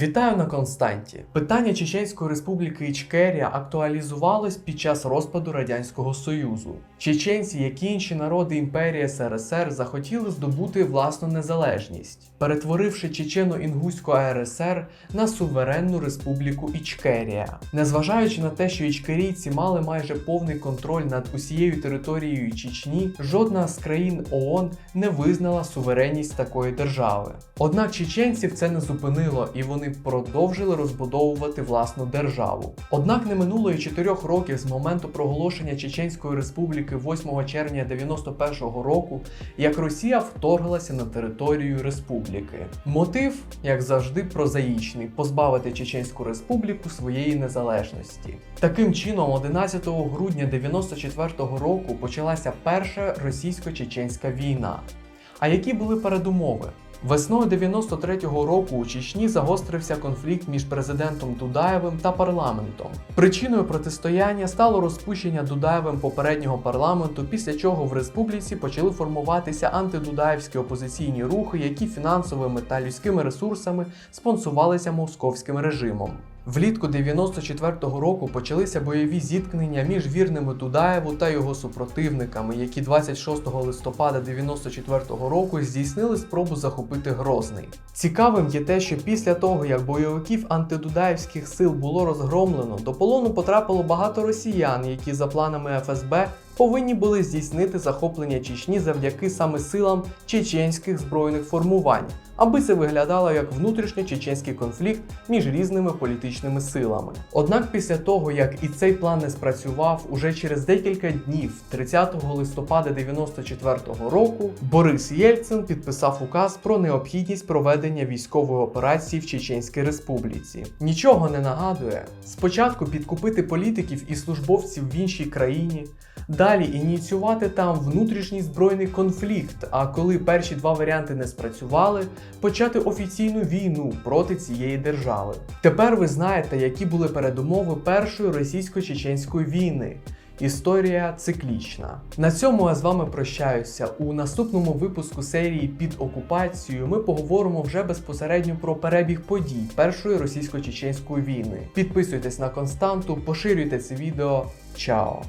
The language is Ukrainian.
Вітаю на Константі. Питання Чеченської республіки Ічкерія актуалізувалось під час розпаду Радянського Союзу. Чеченці, як і інші народи імперії СРСР, захотіли здобути власну незалежність, перетворивши Чечено-Інгуську АРСР на суверенну республіку Ічкерія. Незважаючи на те, що ічкерійці мали майже повний контроль над усією територією Чечні, жодна з країн ООН не визнала суверенність такої держави. Однак чеченців це не зупинило, і вони продовжили розбудовувати власну державу. Однак не минуло і 4 років з моменту проголошення Чеченської республіки 8 червня 91-го року, як Росія вторглася на територію республіки. Мотив, як завжди, прозаїчний позбавити Чеченську республіку своєї незалежності. Таким чином, 11 грудня 94-го року почалася перша російсько-чеченська війна. А які були передумови? Весною 93-го року у Чечні загострився конфлікт між президентом Дудаєвим та парламентом. Причиною протистояння стало розпущення Дудаєвим попереднього парламенту, після чого в республіці почали формуватися антидудаєвські опозиційні рухи, які фінансовими та людськими ресурсами спонсувалися московським режимом. Влітку 94-го року почалися бойові зіткнення між вірними Дудаєву та його супротивниками, які 26 листопада 94-го року здійснили спробу захопити Грозний. Цікавим є те, що після того, як бойовиків антидудаєвських сил було розгромлено, до полону потрапило багато росіян, які за планами ФСБ повинні були здійснити захоплення Чечні завдяки саме силам чеченських збройних формувань, аби це виглядало як внутрішньо-чеченський конфлікт між різними політичними силами. Однак після того, як і цей план не спрацював, уже через декілька днів, 30 листопада 94-го року, Борис Єльцин підписав указ про необхідність проведення військової операції в Чеченській Республіці. Нічого не нагадує. Спочатку підкупити політиків і службовців в іншій країні. Далі ініціювати там внутрішній збройний конфлікт. А коли перші два варіанти не спрацювали, почати офіційну війну проти цієї держави. Тепер ви знаєте, які були передумови першої російсько-чеченської війни. Історія циклічна. На цьому я з вами прощаюся. У наступному випуску серії під окупацією ми поговоримо вже безпосередньо про перебіг подій першої російсько-чеченської війни. Підписуйтесь на константу, поширюйте це відео. Чао!